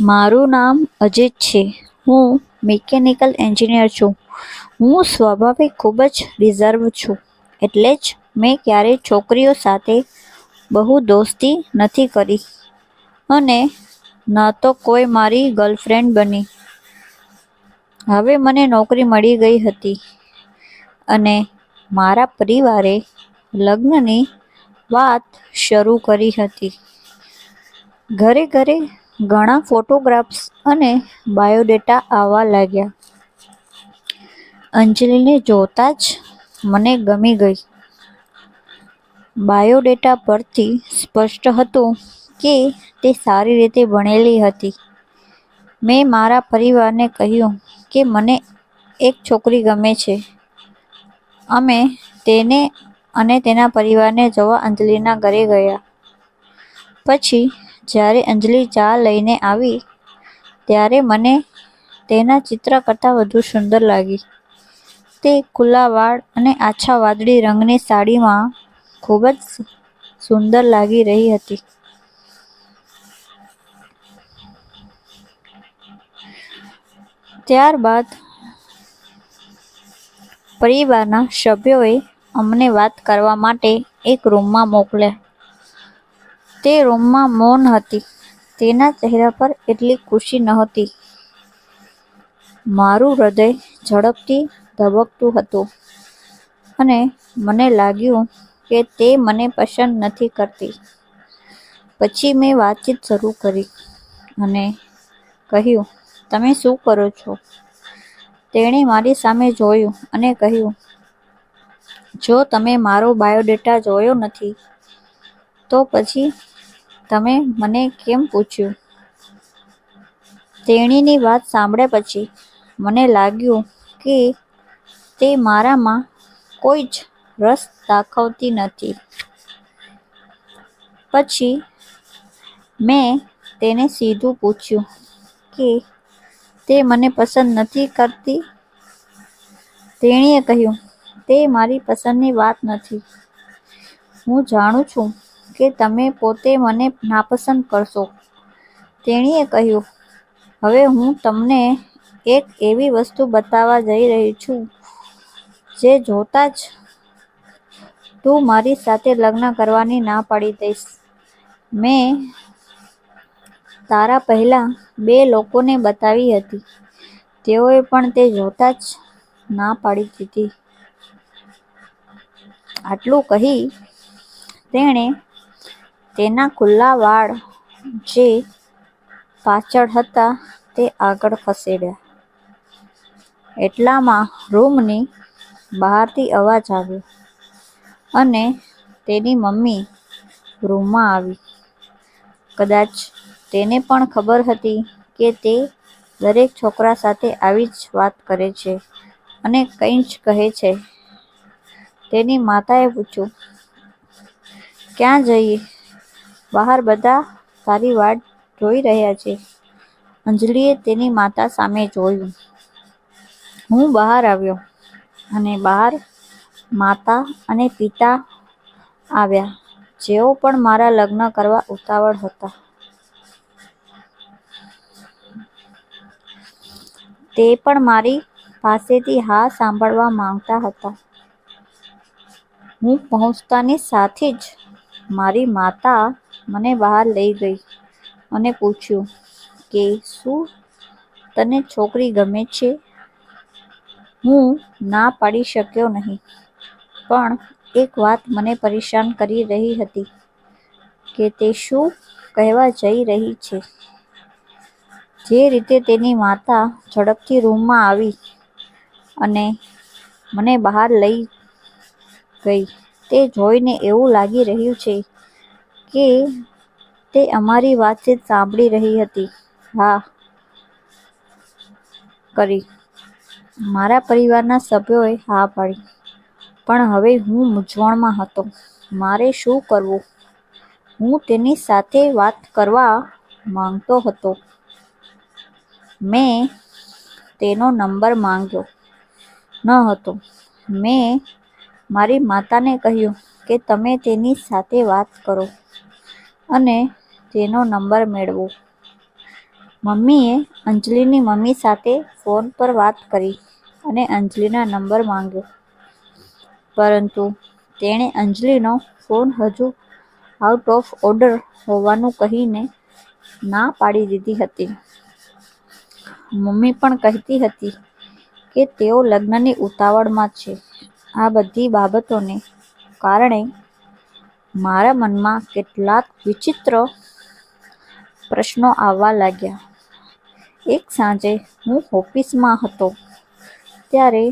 મારું નામ અજીત છે. હું મિકેનિકલ એન્જિનિયર છું. હું સ્વભાવે ખૂબ જ રિઝર્વ છું. એટલે જ મેં ક્યારેય છોકરીઓ સાથે બહુ દોસ્તી નથી કરી. અને ન તો કોઈ મારી ગર્લફ્રેન્ડ બની. હવે મને નોકરી મળી ગઈ હતી. અને મારા પરિવારે લગ્નની વાત શરૂ કરી હતી. ઘરે ઘરે ઘણા ફોટોગ્રાફ્સ અને બાયોડેટા આવવા લાગ્યા. અંજલિને જોતાં જ મને ગમી ગઈ. બાયોડેટા પરથી સ્પષ્ટ હતું કે તે સારી રીતે ભણેલી હતી. મેં મારા પરિવારને કહ્યું કે મને એક છોકરી ગમે છે. અમે તેને અને તેના પરિવારને જોવા અંજલિના ઘરે ગયા. પછી જ્યારે અંજલિ ચા લઈને આવી, ત્યારે મને તેના ચિત્ર કરતાં વધુ સુંદર લાગી. તે ખુલ્લા વાળ અને આછા વાદળી રંગની સાડીમાં ખૂબ જ સુંદર લાગી રહી હતી. ત્યારબાદ પરિવારના સભ્યોએ અમને વાત કરવા માટે એક રૂમમાં મોકલ્યા. તે રૂમમાં મૌન હતી. તેના ચહેરા પર એટલી ખુશી નહોતી. મારું હૃદય ઝડપથી ધબકતું હતું અને મને લાગ્યું કે તે મને પસંદ નથી કરતી. પછી મેં વાતચીત શરૂ કરી અને કહ્યું, તમે શું કરો છો? તેણે મારી સામે જોયું અને કહ્યું, જો તમે મારો બાયોડેટા જોયો નથી, તો પછી તમે મને કેમ પૂછ્યું? તેણીની વાત સાંભળ્યા પછી મને લાગ્યું કે તે મારામાં કોઈ જ રસ દાખવતી નથી. પછી મેં તેને સીધું પૂછ્યું કે તે મને પસંદ નથી કરતી? તેણીએ કહ્યું, તે મારી પસંદની વાત નથી. હું જાણું છું કે તમે પોતે મને નાપસંદ કરશો. તેણીએ કહ્યું, હવે હું તમને એક એવી વસ્તુ બતાવવા જઈ રહી છું, જે જોતા જ તું મારી સાથે લગ્ન કરવાની ના પાડી દઈશ. મેં તારા પહેલાં બે લોકોને બતાવી હતી. તેઓએ પણ તે જોતા જ ના પાડી દીધી. આટલું કહી તેણે તેના ખુલ્લા વાળ જે પાછળ હતા તે આગળ ખસેડ્યા. એટલામાં રૂમની બહારથી અવાજ આવ્યો અને તેની મમ્મી રૂમમાં આવી. કદાચ તેને પણ ખબર હતી કે તે દરેક છોકરા સાથે આવી જ વાત કરે છે અને કંઈ જ કહે છે. તેની માતાએ પૂછ્યું, ક્યાં જઈએ? બહાર બધા તારી વાટ જોઈ રહ્યા છે. અંજલિએ તેની માતા સામે જોયું. હું બહાર આવ્યો અને બહાર માતા અને પિતા આવ્યા. જેઓ પણ મારા લગ્ન કરવા ઉતાવળ હતા. તે પણ મારી પાસેથી હા સાંભળવા માંગતા હતા. હું પહોંચતાની સાથે જ મારી માતા મને બહાર લઈ ગઈ. અને પૂછ્યું કે, શું તને છોકરી ગમે છે? હું ના પાડી શક્યો નહીં, પણ એક વાત મને પરેશાન કરી રહી હતી કે તે શું કહેવા જઈ રહી છે. જે રીતે તેની માતા ઝડપથી રૂમમાં આવી અને મને બહાર લઈ ગઈ, તે જોઈને એવું લાગી રહ્યું છે કે તે અમારી વાતચીત સાંભળી રહી હતી. હા, કરી. મારા પરિવારના સભ્યોએ હા પાડી. પણ હવે હું મૂંઝવણમાં હતો. મારે શું કરવું? હું તેની સાથે વાત કરવા માંગતો હતો. મેં તેનો નંબર માંગ્યો. ન હતો. મેં મારી માતાને કહ્યું કે તમે તેની સાથે વાત કરો. અને તેનો નંબર મેળવો. મમ્મીએ અંજલિની મમ્મી સાથે ફોન પર વાત કરી અને અંજલિના નંબર માંગ્યો. પરંતુ તેણે અંજલિનો ફોન હજુ આઉટ ઓફ ઓર્ડર હોવાનું કહીને ના પાડી દીધી હતી. મમ્મી પણ કહેતી હતી કે તેઓ લગ્નની ઉતાવળમાં છે. આ બધી બાબતોને કારણે મારા મનમાં કેટલાક વિચિત્ર પ્રશ્નો આવવા લાગ્યા. એક સાંજે હું ઓફિસમાં હતો, ત્યારે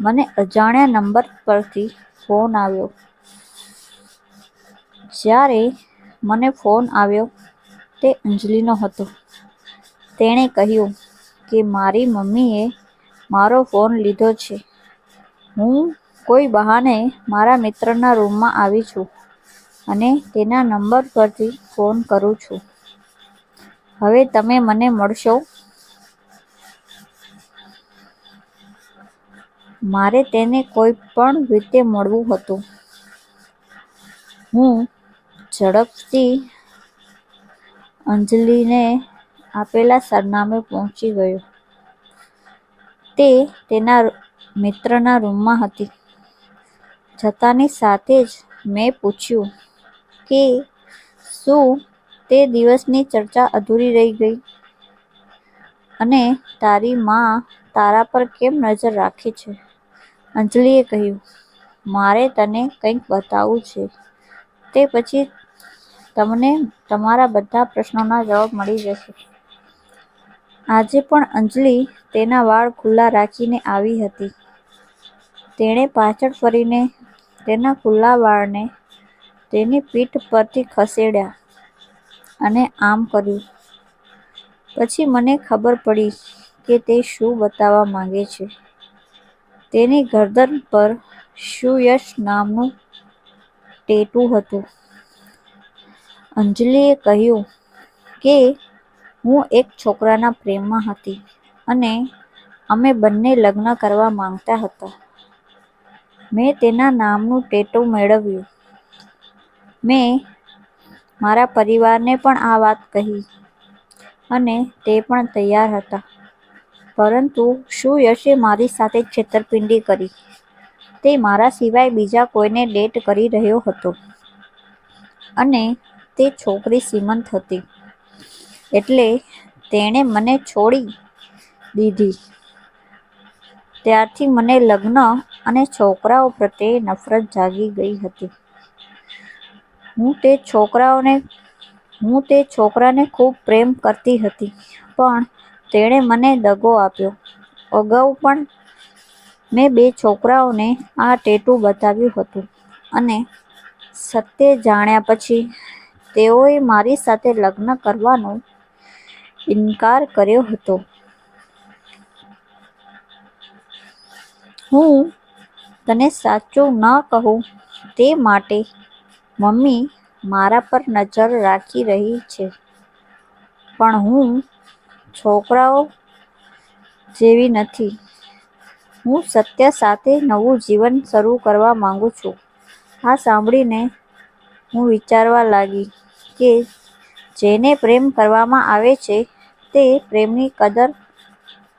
મને અજાણ્યા નંબર પરથી ફોન આવ્યો. જ્યારે મને ફોન આવ્યો, તે અંજલિનો હતો. તેણે કહ્યું કે મારી મમ્મીએ મારો ફોન લીધો છે. હું કોઈ બહાને મારા મિત્રના રૂમમાં આવી છું. અને તેના નંબર પરથી ફોન કરું છું. હવે તમે મને મળશો? મારે તેને કોઈ પણ રીતે મળવું હતું. હું ઝડપથી અંજલિને આપેલા સરનામે પહોંચી ગયો. તે તેના મિત્રના રૂમમાં હતી. જતાની સાથે જ મેં પૂછ્યું કે શું તે દિવસની ચર્ચા અધૂરી રહી ગઈ? અને તારી માં તારા પર કેમ નજર રાખે છે? અંજલિએ કહ્યું, મારે તને કંઈક બતાવવું છે. તે પછી તમને તમારા બધા પ્રશ્નોના જવાબ મળી જશે. આજે પણ અંજલિ તેના વાળ ખુલ્લા રાખીને આવી હતી. તેણે પાછળ ફરીને તેના ખુલ્લા વાળને તેની પીઠ પરથી ખસેડ્યા અને આમ કર્યું. પછી મને ખબર પડી કે તે શું બતાવવા માંગે છે. તેની ગરદન પર સુયશ નામનું ટેટુ હતું. અંજલિએ કહ્યું કે, હું એક છોકરાના પ્રેમમાં હતી અને અમે બંને લગ્ન કરવા માંગતા હતા. મેં તેના નામનું ટેટુ મેળવ્યું. મેં મારા પરિવારને પણ આ વાત કહી અને તે પણ તૈયાર હતા. પરંતુ શું યશે મારી સાથે છેતરપિંડી કરી? તે મારા સિવાય બીજા કોઈને ડેટ કરી રહ્યો હતો. અને તે છોકરી શ્રીમંત હતી. એટલે તેણે મને છોડી દીધી. ત્યારથી મને લગ્ન અને છોકરાઓ પ્રત્યે નફરત જાગી ગઈ હતી. હું તે છોકરાઓને, હું તે છોકરાને ખૂબ પ્રેમ કરતી હતી, પણ તેણે મને દગો આપ્યો. અગાઉ પણ મેં બે છોકરાઓને આ ટેટુ બતાવ્યું હતું અને સત્ય જાણ્યા પછી તેઓએ મારી સાથે લગ્ન કરવાનો ઇનકાર કર્યો હતો. હું તને સાચું ન કહું તે માટે મમ્મી મારા પર નજર રાખી રહી છે. પણ હું છોકરાઓ જેવી નથી. હું સત્ય સાથે નવું જીવન શરૂ કરવા માંગુ છું. આ સાંભળીને હું વિચારવા લાગી કે જેને પ્રેમ કરવામાં આવે છે તે પ્રેમની કદર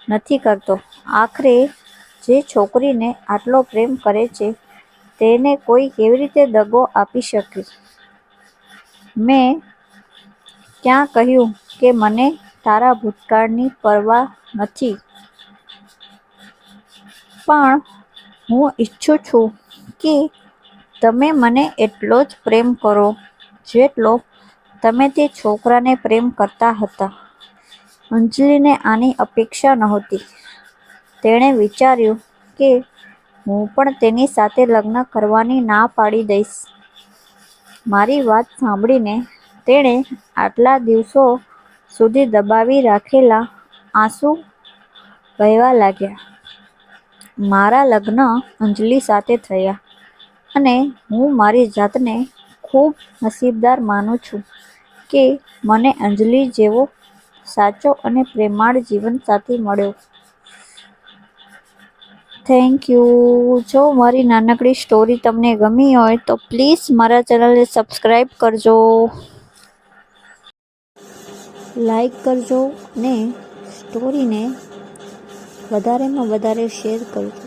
નથી કરતો. આખરે જે છોકરીને આટલો પ્રેમ કરે છે તેને કોઈ કેવી રીતે દગો આપી શકે? મેં ક્યાં કહ્યું કે મને તારા ભૂતકાળની પરવા નથી? પણ હું ઈચ્છું છું કે તમે મને એટલો જ પ્રેમ કરો જેટલો તમે તે છોકરાને પ્રેમ કરતા હતા. અંજલિને આની અપેક્ષા નહોતી. તેણે વિચાર્યું કે હું પણ તેની સાથે લગ્ન કરવાની ના પાડી દઈશ. મારી વાત સાંભળીને તેણે આટલા દિવસો સુધી દબાવી રાખેલા આંસુ વહેવા લાગ્યા. મારા લગ્ન અંજલિ સાથે થયા અને હું મારી જાતને ખૂબ નસીબદાર માનું છું કે મને અંજલિ જેવો સાચો અને પ્રેમાળ જીવનસાથી મળ્યો. થેન્ક યુ જો મારી નાનકડી સ્ટોરી તમને ગમી હોય તો પ્લીઝ મારા ચેનલને સબસ્ક્રાઈબ કરજો. લાઈક કરજો અને સ્ટોરીને વધારેમાં વધારે શેર કરજો.